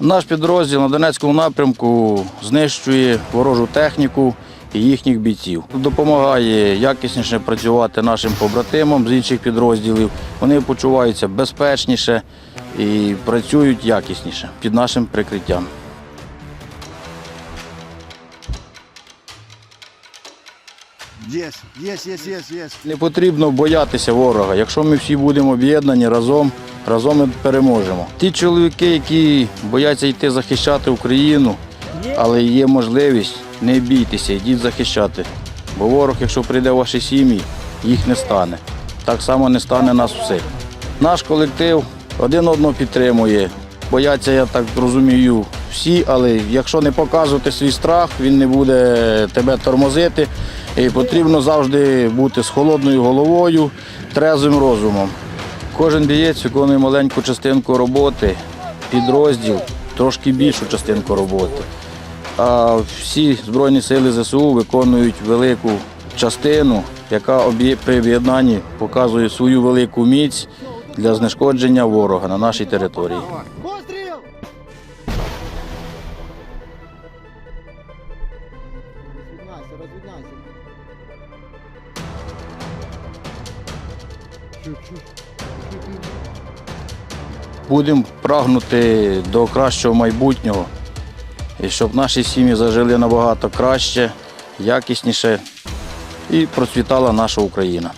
Наш підрозділ на Донецькому напрямку знищує ворожу техніку і їхніх бійців. Допомагає якісніше працювати нашим побратимам з інших підрозділів. Вони почуваються безпечніше і працюють якісніше під нашим прикриттям. Есть, есть, есть, есть, есть. Не потрібно боятися ворога. Якщо ми всі будемо об'єднані разом, разом ми переможемо. Ті чоловіки, які бояться йти захищати Україну, але є можливість, не бійтеся, йдіть захищати. Бо ворог, якщо прийде в ваші сім'ї, їх не стане. Так само не стане нас всіх. Наш колектив один одного підтримує. Бояться, я так розумію, всі, але якщо не показувати свій страх, він не буде тебе тормозити. І потрібно завжди бути з холодною головою, трезвим розумом. Кожен бієць виконує маленьку частинку роботи, підрозділ трошки більшу частинку роботи. А всі Збройні сили ЗСУ виконують велику частину, яка при об'єднанні показує свою велику міць для знешкодження ворога на нашій території. Постріл! Будемо прагнути до кращого майбутнього, і щоб наші сім'ї зажили набагато краще, якісніше і процвітала наша Україна.